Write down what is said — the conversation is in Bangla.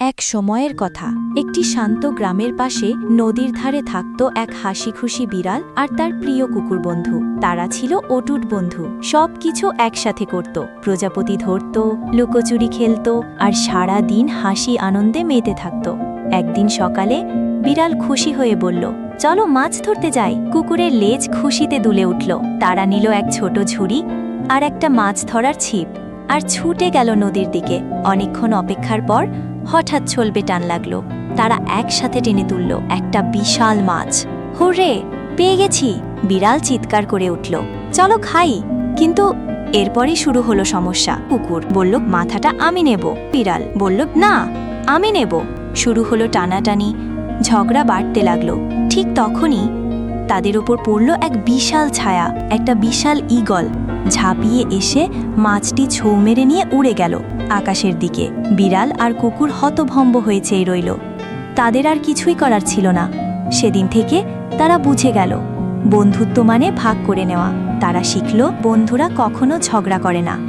এক সময়ের কথা। একটি শান্ত গ্রামের পাশে নদীর ধারে থাকত এক হাসি খুশি বিড়াল আর তার প্রিয় কুকুর বন্ধু। তারা ছিল অটুট বন্ধু। সব কিছু একসাথে করত। প্রজাপতি ধরত, লুকোচুরি খেলত আর সারা দিন হাসি আনন্দে মেতে থাকত। একদিন সকালে বিড়াল খুশি হয়ে বলল, চলো মাছ ধরতে যাই। কুকুরের লেজ খুশিতে দুলে উঠল। তারা নিল এক ছোট ঝুড়ি আর একটা মাছ ধরার ছিপ আর ছুটে গেল নদীর দিকে। অনেকক্ষণ অপেক্ষার পর হঠাৎ চলবে টান লাগল। তারা একসাথে টেনে তুলল একটা বিশাল মাছ। হুররে, পেয়ে গেছি। বিড়াল চিৎকার করে উঠল। চলো খাই। কিন্তু এরপরই শুরু হলো সমস্যা। কুকুর বলল, মাথাটা আমি নেব। বিড়াল বলল, না, আমি নেব। শুরু হলো টানাটানি। ঝগড়া বাড়তে লাগল। ঠিক তখনই তাদের ওপর পড়ল এক বিশাল ছায়া, একটা বিশাল ঈগল। ঝাঁপিয়ে এসে মাছটি ছৌ মেরে নিয়ে উড়ে গেল। আকাশের দিকে। বিড়াল আর কুকুর হতভম্ব হয়েছেই রইল। তাদের আর কিছুই করার ছিল না। সেদিন থেকে তারা বুঝে গেল। বন্ধুত্ব মানে ভাগ করে নেওয়া। তারা শিখল, বন্ধুরা কখনো ঝগড়া করে না।